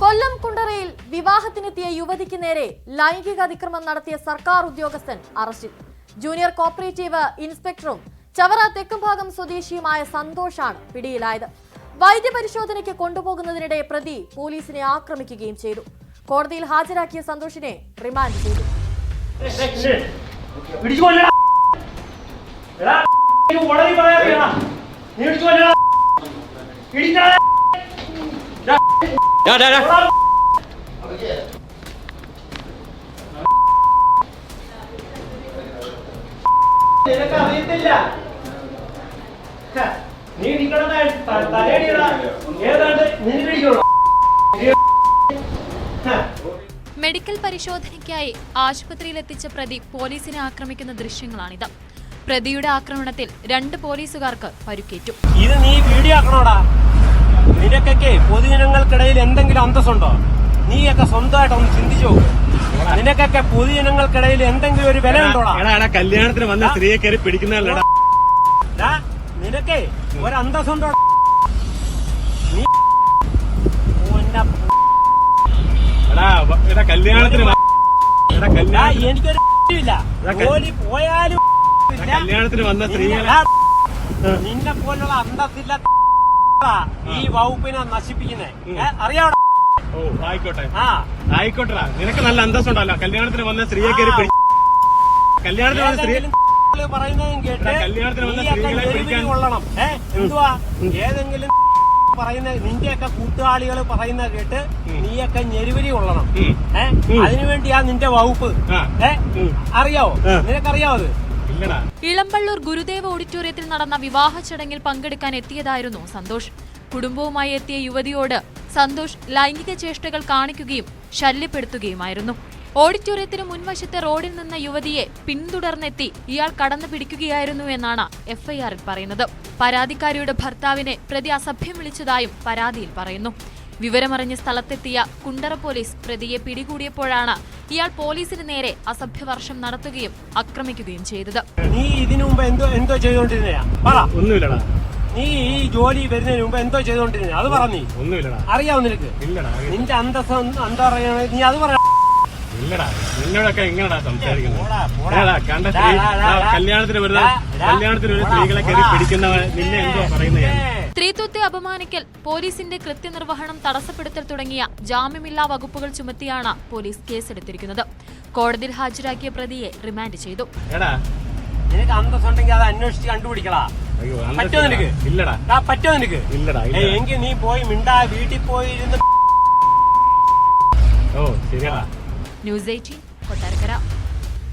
കൊല്ലം കുണ്ടറയിൽ വിവാഹത്തിനെത്തിയ യുവതിക്ക് നേരെ ലൈംഗിക അതിക്രമം നടത്തിയ സർക്കാർ ഉദ്യോഗസ്ഥൻ അറസ്റ്റിൽ ജൂനിയർ കോപ്പറേറ്റീവ് ഇൻസ്പെക്ടറും ചവറ തെക്കുംഭാഗം സ്വദേശിയുമായ സന്തോഷാണ് പിടിയിലായത്. വൈദ്യപരിശോധനയ്ക്ക് കൊണ്ടുപോകുന്നതിനിടെ പ്രതി പോലീസിനെ ആക്രമിക്കുകയും ചെയ്തു. കോടതിയിൽ ഹാജരാക്കിയ സന്തോഷിനെ റിമാൻഡ് ചെയ്തു. പിടിച്ചു എടാ ഇത് കോടതി പറയാറില്ലടാ നീ പിടിച്ചു കൊല്ലടാ ഇടിക്കടാ ഡാ, ഡാ, ഡാ. നിനക്ക് അറിയത്തില്ല നീ ഏതാണ്ട് മെഡിക്കൽ പരിശോധനയ്ക്കായി ആശുപത്രിയിലെത്തിച്ച പ്രതി പോലീസിനെ ആക്രമിക്കുന്ന ദൃശ്യങ്ങളാണിത്. പ്രതിയുടെ ആക്രമണത്തിൽ രണ്ട് പോലീസുകാർക്ക് പരുക്കേറ്റു. ഇത് നീ വീഡിയോ ആക്കണോടാ? പൊതുജനങ്ങൾക്കിടയിൽ എന്തെങ്കിലും അന്തസ്സുണ്ടോ? നീയൊക്കെ സ്വന്തമായിട്ട് ഒന്ന് ചിന്തിച്ചു നോക്ക്. നിനക്കൊക്കെ പൊതുജനങ്ങൾക്കിടയിൽ എന്തെങ്കിലും ഒരു വില ഉണ്ടോടാ? കല്യാണത്തിന് വന്ന സ്ത്രീയെ കയറി പിടിക്കുന്നതല്ലടാ. നിനക്കേ ഒരു അന്തസ്സുണ്ടോ നീ കല്യാണത്തിന് എനിക്കൊരു പോയാലും കല്യാണത്തിന് വന്ന സ്ത്രീ നിന്നെ പോലുള്ള അന്തസ്സില്ല ഈ വകുപ്പിനെ നശിപ്പിക്കുന്നേ. അറിയാം ഓ ആയിക്കോട്ടെ. ആ. ആയിക്കോട്ടെടാ. നിനക്ക് നല്ല അന്തസ്സുണ്ടല്ലോ. കല്യാണത്തിന് വന്ന സ്ത്രീയെ കയറി കല്യാണത്തിന് വന്ന സ്ത്രീ പറയുന്നതും കേട്ട് കല്യാണത്തിന് വന്ന നീയൊക്കെ സ്ത്രീകളെ ഞെരുവിരി പിടിക്കാൻ- കൊള്ളണം. എന്തുവാ? ഏതെങ്കിലും പറയുന്ന നിന്റെയൊക്കെ കൂട്ടുകാളികൾ പറയുന്ന കേട്ട് നീയൊക്കെ ഞെരുവരി കൊള്ളണം. ഏഹ് അതിനുവേണ്ടിയാ നിന്റെ വകുപ്പ്. ഏഹ് അറിയാവോ. നിനക്കറിയാവോ അത്? ഇളമ്പള്ളൂർ ഗുരുദേവ ഓഡിറ്റോറിയത്തിൽ നടന്ന വിവാഹ ചടങ്ങിൽ പങ്കെടുക്കാൻ എത്തിയതായിരുന്നു സന്തോഷ്. കുടുംബവുമായി എത്തിയ യുവതിയോട് സന്തോഷ് ലൈംഗിക ചേഷ്ടകൾ കാണിക്കുകയും ശല്യപ്പെടുത്തുകയുമായിരുന്നു. ഓഡിറ്റോറിയത്തിന് മുൻവശത്തെ റോഡിൽ നിന്ന യുവതിയെ പിന്തുടർന്നെത്തി ഇയാൾ കടന്നു പിടിക്കുകയായിരുന്നു എന്നാണ് എഫ്ഐആറിൽ പറയുന്നത്. പരാതിക്കാരിയുടെ ഭർത്താവിനെ പ്രതി അസഭ്യം വിളിച്ചതായും പരാതിയിൽ പറയുന്നു. വിവരമറിഞ്ഞ് സ്ഥലത്തെത്തിയ കുണ്ടറ പോലീസ് പ്രതിയെ പിടികൂടിയപ്പോഴാണ് ഇയാൾ പോലീസിന് നേരെ അസഭ്യവർഷം നടത്തുകയും ആക്രമിക്കുകയും ചെയ്തത്. നീ ഇതിനു മുമ്പ് എന്തോ എന്തോ ചെയ്തോണ്ടിരുന്നയാ. പറ. ഒന്നുമില്ലടാ. നീ ഈ ജോലി വരുന്നതിന് മുമ്പ് എന്തോ ചെയ്തോണ്ടിരുന്ന അത് പറ നീ. ഒന്നുമില്ലടാ. അറിയാവോ നിനക്ക്? ഇല്ലടാ. നിന്റെ അന്തസ് എന്താ പറയാ നീ അത് പറ. ഇല്ലടാ. നിന്നോടൊക്കെ എങ്ങനെടാ സംസാരിക്കുന്നത്. കണ്ട സ്ത്രീ. കല്യാണത്തിന് വരുന്ന. കല്യാണത്തിന് ഒരു സ്ത്രീകളെ കയറി പിടിക്കുന്നവ പിടിക്കുന്നവൻ നിന്നെ എന്തോ പറയുന്നത് സ്ത്രീത്വത്തെ അപമാനിക്കൽ പോലീസിന്റെ കൃത്യനിർവഹണം തടസ്സപ്പെടുത്തൽ തുടങ്ങിയ ജാമ്യമില്ലാ വകുപ്പുകൾ ചുമത്തിയാണ് പോലീസ് കേസെടുത്തിരിക്കുന്നത്. കോടതിയിൽ ഹാജരാക്കിയ പ്രതിയെ റിമാൻഡ് ചെയ്തു. എടാ നിനക്ക് അത് അന്വേഷിച്ച് കണ്ടുപിടിക്കടാ. നിനക്ക്? ഇല്ലടാ. ആ, നിനക്ക്? ഇല്ലടാ ഏയ്, എങ്കിൽ നീ പോയി മിണ്ടാ വീട്ടിൽ പോയി ഇരുന്ന് ഓ ശരിയാ ന്യൂസ് എയ്റ്റീൻ കൊട്ടാരക്കര.